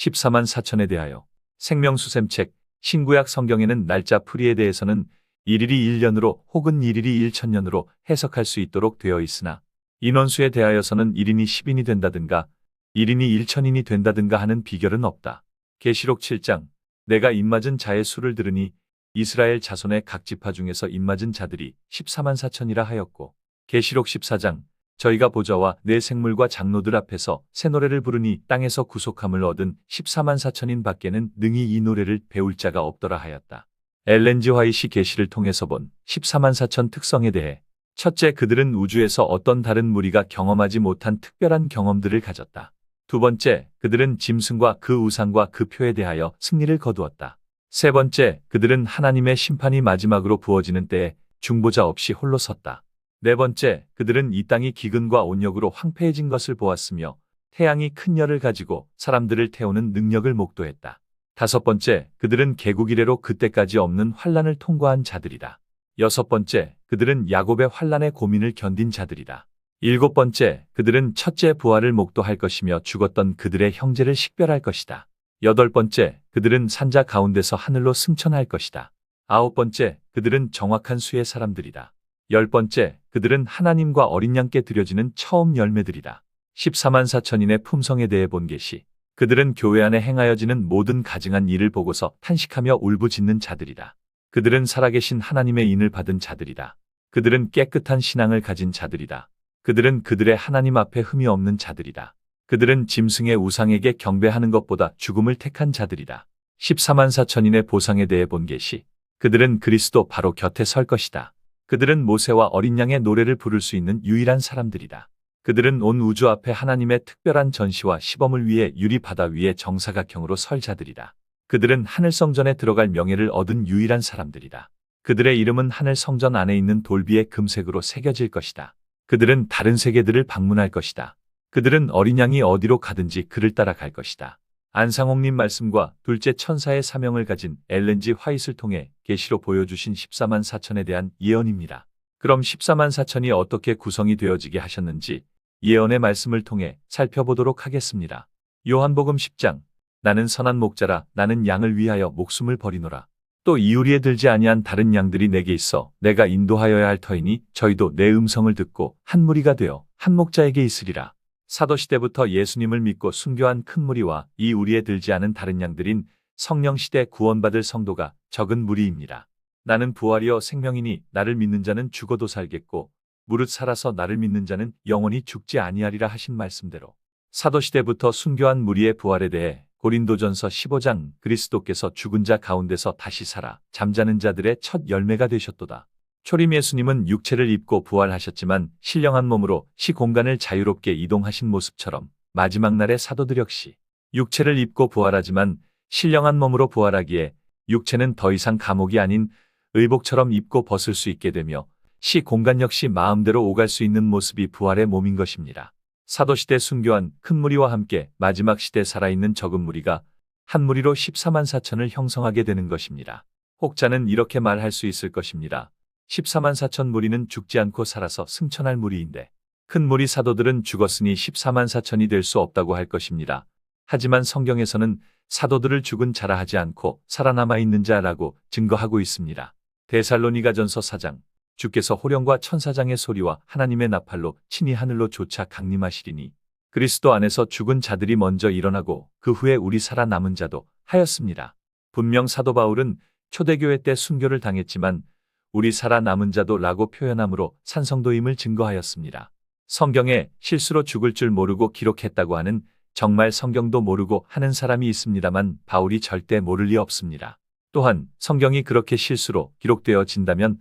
14만 4천에 대하여 생명수셈책 신구약 성경에는 날짜 풀이에 대해서는 일일이 1년으로 혹은 일일이 1천년으로 해석할 수 있도록 되어 있으나 인원수에 대하여서는 1인이 10인이 된다든가 1인이 1천인이 된다든가 하는 비결은 없다. 계시록 7장 내가 입맞은 자의 수를 들으니 이스라엘 자손의 각 지파 중에서 입맞은 자들이 14만 4천이라 하였고 계시록 14장 저희가 보좌와 내 생물과 장로들 앞에서 새 노래를 부르니 땅에서 구속함을 얻은 14만 4천인 밖에는 능히 이 노래를 배울 자가 없더라 하였다. 엘렌지 화이시 계시를 통해서 본 14만 4천 특성에 대해 첫째 그들은 우주에서 어떤 다른 무리가 경험하지 못한 특별한 경험들을 가졌다. 두 번째, 그들은 짐승과 그 우상과 그 표에 대하여 승리를 거두었다. 세 번째, 그들은 하나님의 심판이 마지막으로 부어지는 때에 중보자 없이 홀로 섰다. 네 번째, 그들은 이 땅이 기근과 온역으로 황폐해진 것을 보았으며 태양이 큰 열을 가지고 사람들을 태우는 능력을 목도했다. 다섯 번째, 그들은 개국 이래로 그때까지 없는 환란을 통과한 자들이다. 여섯 번째, 그들은 야곱의 환란의 고민을 견딘 자들이다. 일곱 번째, 그들은 첫째 부활을 목도할 것이며 죽었던 그들의 형제를 식별할 것이다. 여덟 번째, 그들은 산자 가운데서 하늘로 승천할 것이다. 아홉 번째, 그들은 정확한 수의 사람들이다. 열 번째, 그들은 하나님과 어린 양께 드려지는 처음 열매들이다. 14만 4천인의 품성에 대해 본 계시. 그들은 교회 안에 행하여지는 모든 가증한 일을 보고서 탄식하며 울부짖는 자들이다. 그들은 살아계신 하나님의 인을 받은 자들이다. 그들은 깨끗한 신앙을 가진 자들이다. 그들은 그들의 하나님 앞에 흠이 없는 자들이다. 그들은 짐승의 우상에게 경배하는 것보다 죽음을 택한 자들이다. 14만 4천인의 보상에 대해 본 계시. 그들은 그리스도 바로 곁에 설 것이다. 그들은 모세와 어린 양의 노래를 부를 수 있는 유일한 사람들이다. 그들은 온 우주 앞에 하나님의 특별한 전시와 시범을 위해 유리 바다 위에 정사각형으로 설 자들이다. 그들은 하늘 성전에 들어갈 명예를 얻은 유일한 사람들이다. 그들의 이름은 하늘 성전 안에 있는 돌비의 금색으로 새겨질 것이다. 그들은 다른 세계들을 방문할 것이다. 그들은 어린 양이 어디로 가든지 그를 따라갈 것이다. 안상홍님 말씀과 둘째 천사의 사명을 가진 엘렌지 화이트를 통해 계시로 보여주신 14만 4천에 대한 예언입니다. 그럼 14만 4천이 어떻게 구성이 되어지게 하셨는지 예언의 말씀을 통해 살펴보도록 하겠습니다. 요한복음 10장 나는 선한 목자라 나는 양을 위하여 목숨을 버리노라. 또 이우리에 들지 아니한 다른 양들이 내게 있어 내가 인도하여야 할 터이니 저희도 내 음성을 듣고 한 무리가 되어 한 목자에게 있으리라. 사도시대부터 예수님을 믿고 순교한 큰 무리와 이 우리에 들지 않은 다른 양들인 성령시대 구원받을 성도가 적은 무리입니다. 나는 부활이여 생명이니 나를 믿는 자는 죽어도 살겠고 무릇 살아서 나를 믿는 자는 영원히 죽지 아니하리라 하신 말씀대로 사도시대부터 순교한 무리의 부활에 대해 고린도전서 15장 그리스도께서 죽은 자 가운데서 다시 살아 잠자는 자들의 첫 열매가 되셨도다. 초림 예수님은 육체를 입고 부활하셨지만 신령한 몸으로 시 공간을 자유롭게 이동하신 모습처럼 마지막 날의 사도들 역시 육체를 입고 부활하지만 신령한 몸으로 부활하기에 육체는 더 이상 감옥이 아닌 의복처럼 입고 벗을 수 있게 되며 시 공간 역시 마음대로 오갈 수 있는 모습이 부활의 몸인 것입니다. 사도시대 순교한 큰 무리와 함께 마지막 시대 살아있는 적은 무리가 한 무리로 14만 4천을 형성하게 되는 것입니다. 혹자는 이렇게 말할 수 있을 것입니다. 14만 4천 무리는 죽지 않고 살아서 승천할 무리인데 큰 무리 사도들은 죽었으니 14만 4천이 될 수 없다고 할 것입니다. 하지만 성경에서는 사도들을 죽은 자라 하지 않고 살아남아 있는 자라고 증거하고 있습니다. 데살로니가전서 4장 주께서 호령과 천사장의 소리와 하나님의 나팔로 친히 하늘로 쫓아 강림하시리니 그리스도 안에서 죽은 자들이 먼저 일어나고 그 후에 우리 살아남은 자도 하였습니다. 분명 사도 바울은 초대교회 때 순교를 당했지만 우리 살아남은 자도 라고 표현함으로 산성도임을 증거하였습니다. 성경에 실수로 죽을 줄 모르고 기록했다고 하는 정말 성경도 모르고 하는 사람이 있습니다만 바울이 절대 모를 리 없습니다. 또한 성경이 그렇게 실수로 기록되어진다면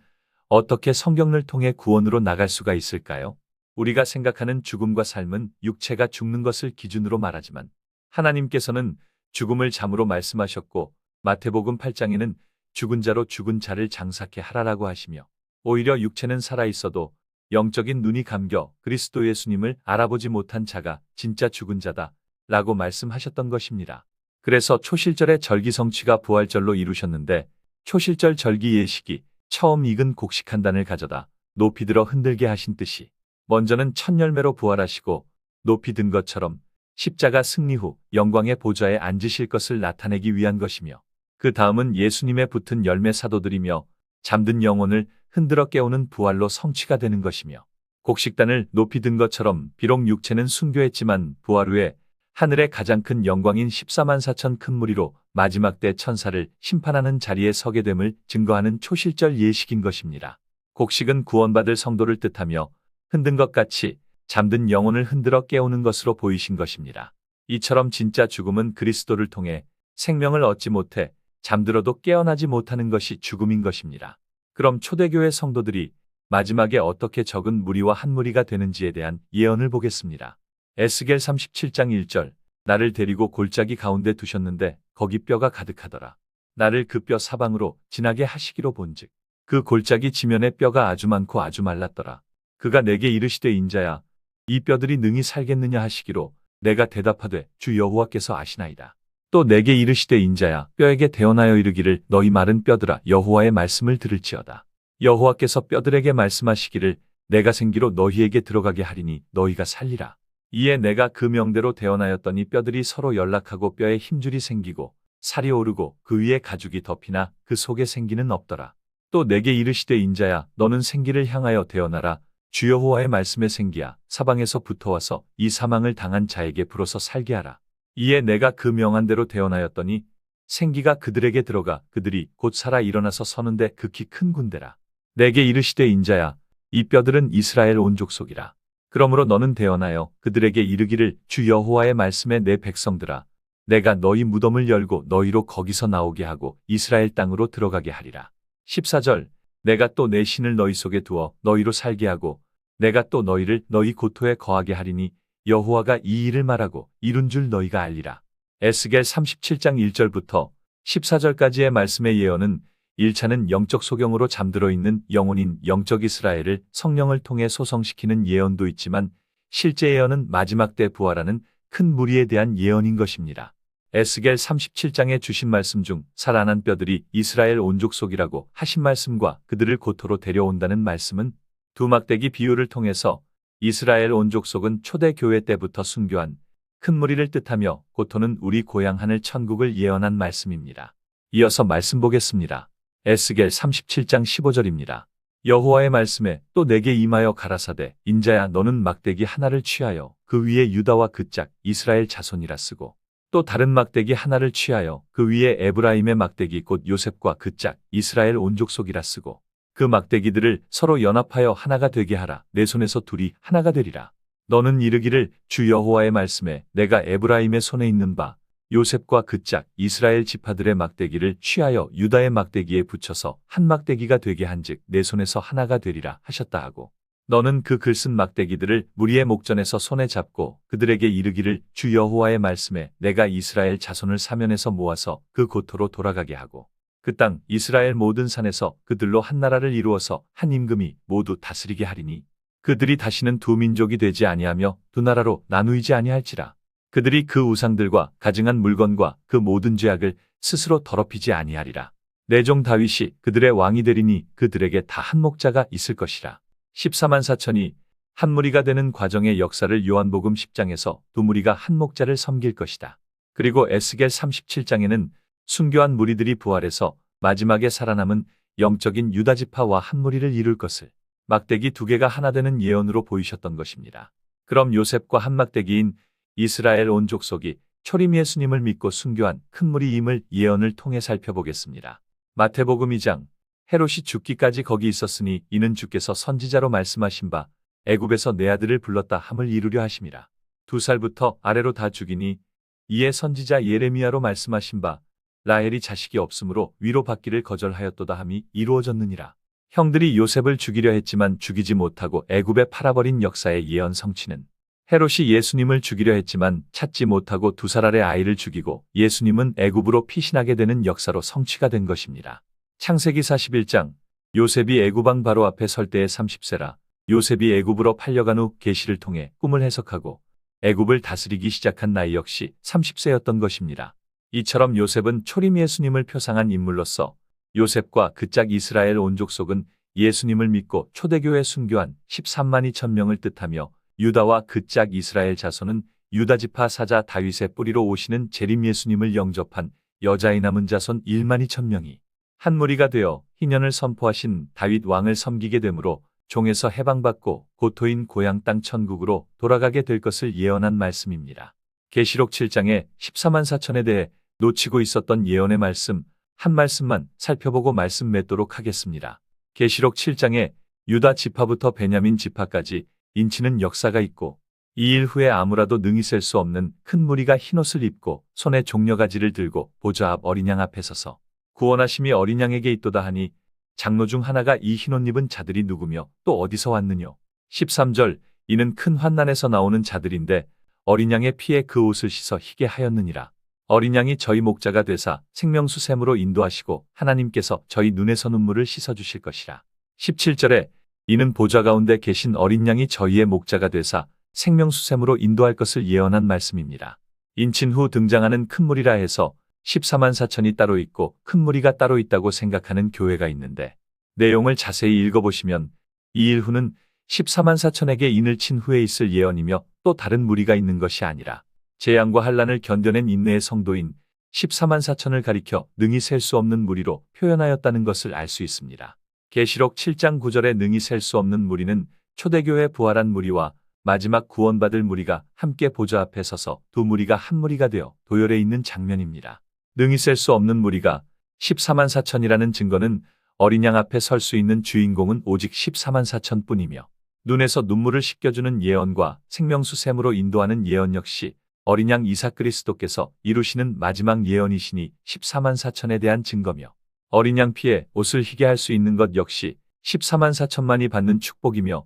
어떻게 성경을 통해 구원으로 나갈 수가 있을까요? 우리가 생각하는 죽음과 삶은 육체가 죽는 것을 기준으로 말하지만 하나님께서는 죽음을 잠으로 말씀하셨고 마태복음 8장에는 죽은 자로 죽은 자를 장사케 하라라고 하시며 오히려 육체는 살아 있어도 영적인 눈이 감겨 그리스도 예수님을 알아보지 못한 자가 진짜 죽은 자다 라고 말씀하셨던 것입니다. 그래서 초실절의 절기 성취가 부활절로 이루셨는데 초실절 절기 예식이 처음 익은 곡식 한 단을 가져다 높이 들어 흔들게 하신 뜻이 먼저는 첫 열매로 부활하시고 높이 든 것처럼 십자가 승리 후 영광의 보좌에 앉으실 것을 나타내기 위한 것이며 그 다음은 예수님의 붙은 열매 사도들이며 잠든 영혼을 흔들어 깨우는 부활로 성취가 되는 것이며 곡식단을 높이 든 것처럼 비록 육체는 순교했지만 부활 후에 하늘의 가장 큰 영광인 14만 4천 큰 무리로 마지막 때 천사를 심판하는 자리에 서게 됨을 증거하는 초실절 예식인 것입니다. 곡식은 구원받을 성도를 뜻하며 흔든 것 같이 잠든 영혼을 흔들어 깨우는 것으로 보이신 것입니다. 이처럼 진짜 죽음은 그리스도를 통해 생명을 얻지 못해 잠들어도 깨어나지 못하는 것이 죽음인 것입니다. 그럼 초대교회 성도들이 마지막에 어떻게 적은 무리와 한 무리가 되는지에 대한 예언을 보겠습니다. 에스겔 37장 1절 나를 데리고 골짜기 가운데 두셨는데 거기 뼈가 가득하더라. 나를 그 뼈 사방으로 지나게 하시기로 본즉 그 골짜기 지면에 뼈가 아주 많고 아주 말랐더라. 그가 내게 이르시되 인자야 이 뼈들이 능히 살겠느냐 하시기로 내가 대답하되 주 여호와께서 아시나이다. 또 내게 이르시되 인자야 뼈에게 대언하여 이르기를 너희 마른 뼈들아 여호와의 말씀을 들을지어다. 여호와께서 뼈들에게 말씀하시기를 내가 생기로 너희에게 들어가게 하리니 너희가 살리라. 이에 내가 그 명대로 대언하였더니 뼈들이 서로 연락하고 뼈에 힘줄이 생기고 살이 오르고 그 위에 가죽이 덮이나 그 속에 생기는 없더라. 또 내게 이르시되 인자야 너는 생기를 향하여 대언하라. 주 여호와의 말씀에 생기야 사방에서 붙어와서 이 사망을 당한 자에게 불어서 살게 하라. 이에 내가 그 명한대로 대언하였더니 생기가 그들에게 들어가 그들이 곧 살아 일어나서 서는데 극히 큰 군대라. 내게 이르시되 인자야 이 뼈들은 이스라엘 온 족속이라. 그러므로 너는 대언하여 그들에게 이르기를 주 여호와의 말씀에 내 백성들아 내가 너희 무덤을 열고 너희로 거기서 나오게 하고 이스라엘 땅으로 들어가게 하리라. 14절 내가 또 내 신을 너희 속에 두어 너희로 살게 하고 내가 또 너희를 너희 고토에 거하게 하리니 여호와가 이 일을 말하고 이룬 줄 너희가 알리라. 에스겔 37장 1절부터 14절까지의 말씀의 예언은 1차는 영적 소경으로 잠들어 있는 영혼인 영적 이스라엘을 성령을 통해 소성시키는 예언도 있지만 실제 예언은 마지막 때 부활하는 큰 무리에 대한 예언인 것입니다. 에스겔 37장에 주신 말씀 중 살아난 뼈들이 이스라엘 온족 속이라고 하신 말씀과 그들을 고토로 데려온다는 말씀은 두 막대기 비유를 통해서 이스라엘 온 족 속은 초대 교회 때부터 순교한 큰 무리를 뜻하며 고토는 우리 고향 하늘 천국을 예언한 말씀입니다. 이어서 말씀 보겠습니다. 에스겔 37장 15절입니다. 여호와의 말씀에 또 내게 임하여 가라사대 인자야 너는 막대기 하나를 취하여 그 위에 유다와 그 짝 이스라엘 자손이라 쓰고 또 다른 막대기 하나를 취하여 그 위에 에브라임의 막대기 곧 요셉과 그 짝 이스라엘 온 족 속이라 쓰고 그 막대기들을 서로 연합하여 하나가 되게 하라. 내 손에서 둘이 하나가 되리라. 너는 이르기를 주 여호와의 말씀에 내가 에브라임의 손에 있는 바 요셉과 그 짝 이스라엘 지파들의 막대기를 취하여 유다의 막대기에 붙여서 한 막대기가 되게 한즉 내 손에서 하나가 되리라 하셨다 하고 너는 그 글쓴 막대기들을 무리의 목전에서 손에 잡고 그들에게 이르기를 주 여호와의 말씀에 내가 이스라엘 자손을 사면에서 모아서 그 고토로 돌아가게 하고 그 땅 이스라엘 모든 산에서 그들로 한 나라를 이루어서 한 임금이 모두 다스리게 하리니 그들이 다시는 두 민족이 되지 아니하며 두 나라로 나누이지 아니할지라. 그들이 그 우상들과 가증한 물건과 그 모든 죄악을 스스로 더럽히지 아니하리라. 내종 다윗이 그들의 왕이 되리니 그들에게 다 한 목자가 있을 것이라. 14만 4천이 한 무리가 되는 과정의 역사를 요한복음 10장에서 두 무리가 한 목자를 섬길 것이다. 그리고 에스겔 37장에는 순교한 무리들이 부활해서 마지막에 살아남은 영적인 유다 지파와 한 무리를 이룰 것을 막대기 두 개가 하나 되는 예언으로 보이셨던 것입니다. 그럼 요셉과 한 막대기인 이스라엘 온 족속이 초림 예수님을 믿고 순교한 큰 무리임을 예언을 통해 살펴보겠습니다. 마태복음 2장 헤롯이 죽기까지 거기 있었으니 이는 주께서 선지자로 말씀하신 바 애굽에서 내 아들을 불렀다 함을 이루려 하심이라. 두 살부터 아래로 다 죽이니 이에 선지자 예레미야로 말씀하신 바 라헬이 자식이 없으므로 위로 받기를 거절하였도다 함이 이루어졌느니라. 형들이 요셉을 죽이려 했지만 죽이지 못하고 애굽에 팔아버린 역사의 예언 성취는 헤롯이 예수님을 죽이려 했지만 찾지 못하고 두 살 아래 아이를 죽이고 예수님은 애굽으로 피신하게 되는 역사로 성취가 된 것입니다. 창세기 41장 요셉이 애굽왕 바로 앞에 설 때에 30세라 요셉이 애굽으로 팔려간 후 계시를 통해 꿈을 해석하고 애굽을 다스리기 시작한 나이 역시 30세였던 것입니다. 이처럼 요셉은 초림 예수님을 표상한 인물로서 요셉과 그 짝 이스라엘 온 족 속은 예수님을 믿고 초대교회 순교한 13만 2천 명을 뜻하며 유다와 그 짝 이스라엘 자손은 유다지파 사자 다윗의 뿌리로 오시는 재림 예수님을 영접한 여자의 남은 자손 1만 2천 명이 한 무리가 되어 희년을 선포하신 다윗 왕을 섬기게 되므로 종에서 해방받고 고토인 고향 땅 천국으로 돌아가게 될 것을 예언한 말씀입니다. 계시록 7장에 14만 4천에 대해 놓치고 있었던 예언의 말씀 한 말씀만 살펴보고 말씀 맺도록 하겠습니다. 계시록 7장에 유다 지파부터 베냐민 지파까지 인치는 역사가 있고 이 일 후에 아무라도 능히 셀 수 없는 큰 무리가 흰옷을 입고 손에 종려가지를 들고 보좌 앞 어린 양 앞에 서서 구원하심이 어린 양에게 있도다 하니 장로 중 하나가 이 흰옷 입은 자들이 누구며 또 어디서 왔느뇨 13절 이는 큰 환난에서 나오는 자들인데 어린 양의 피에 그 옷을 씻어 희게 하였느니라 어린 양이 저희 목자가 되사 생명수 샘으로 인도하시고 하나님께서 저희 눈에서 눈물을 씻어 주실 것이라 17절에 이는 보좌 가운데 계신 어린 양이 저희의 목자가 되사 생명수샘으로 인도할 것을 예언한 말씀입니다. 인친 후 등장하는 큰 무리라 해서 14만 4천이 따로 있고 큰 무리가 따로 있다고 생각하는 교회가 있는데 내용을 자세히 읽어보시면 이 일 후는 14만 4천에게 인을 친 후에 있을 예언이며 또 다른 무리가 있는 것이 아니라 재앙과 환란을 견뎌낸 인내의 성도인 14만 4천을 가리켜 능히 셀 수 없는 무리로 표현하였다는 것을 알 수 있습니다. 계시록 7장 9절에 능히 셀 수 없는 무리는 초대교회 부활한 무리와 마지막 구원받을 무리가 함께 보좌 앞에 서서 두 무리가 한 무리가 되어 도열해 있는 장면입니다. 능히 셀 수 없는 무리가 14만 4천이라는 증거는 어린 양 앞에 설 수 있는 주인공은 오직 14만 4천 뿐이며 눈에서 눈물을 씻겨주는 예언과 생명수 샘으로 인도하는 예언 역시 어린 양 이삭 그리스도께서 이루시는 마지막 예언이시니 14만 4천에 대한 증거며 어린 양 피에 옷을 희게 할 수 있는 것 역시 14만 4천만이 받는 축복이며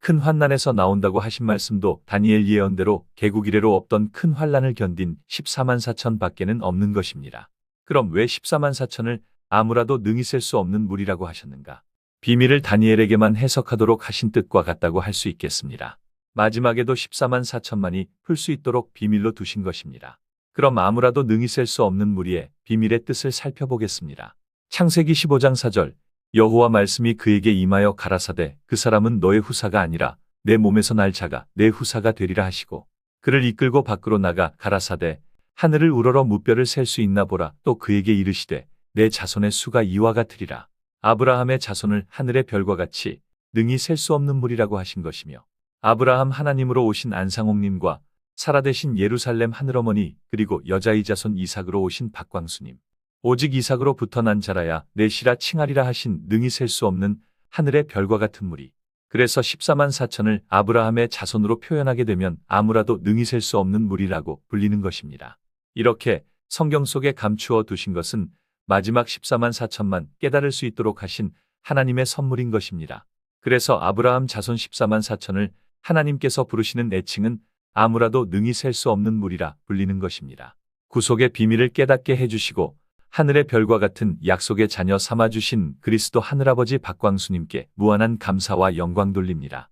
큰 환난에서 나온다고 하신 말씀도 다니엘 예언대로 개국 이래로 없던 큰 환난을 견딘 14만 4천 밖에는 없는 것입니다. 그럼 왜 14만 4천을 아무라도 능히 셀 수 없는 무리라고 하셨는가? 비밀을 다니엘에게만 해석하도록 하신 뜻과 같다고 할 수 있겠습니다. 마지막에도 14만 4천만이 풀 수 있도록 비밀로 두신 것입니다. 그럼 아무라도 능히 셀 수 없는 무리의 비밀의 뜻을 살펴보겠습니다. 창세기 15장 4절 여호와 말씀이 그에게 임하여 가라사대 그 사람은 너의 후사가 아니라 내 몸에서 날 자가 내 후사가 되리라 하시고 그를 이끌고 밖으로 나가 가라사대 하늘을 우러러 무뼈를 셀 수 있나 보라 또 그에게 이르시되 내 자손의 수가 이와 같으리라 아브라함의 자손을 하늘의 별과 같이 능히 셀 수 없는 물이라고 하신 것이며 아브라함 하나님으로 오신 안상홍님과 사라 대신 예루살렘 하늘어머니 그리고 여자의 자손 이삭으로 오신 박광수님 오직 이삭으로부터 난 자라야 내시라 칭하리라 하신 능히 셀 수 없는 하늘의 별과 같은 물이 그래서 14만 4천을 아브라함의 자손으로 표현하게 되면 아무라도 능히 셀 수 없는 물이라고 불리는 것입니다. 이렇게 성경 속에 감추어 두신 것은 마지막 14만 4천만 깨달을 수 있도록 하신 하나님의 선물인 것입니다. 그래서 아브라함 자손 14만 4천을 하나님께서 부르시는 애칭은 아무라도 능히 셀 수 없는 물이라 불리는 것입니다. 구속의 비밀을 깨닫게 해주시고 하늘의 별과 같은 약속의 자녀 삼아주신 그리스도 하늘아버지 박광수님께 무한한 감사와 영광 돌립니다.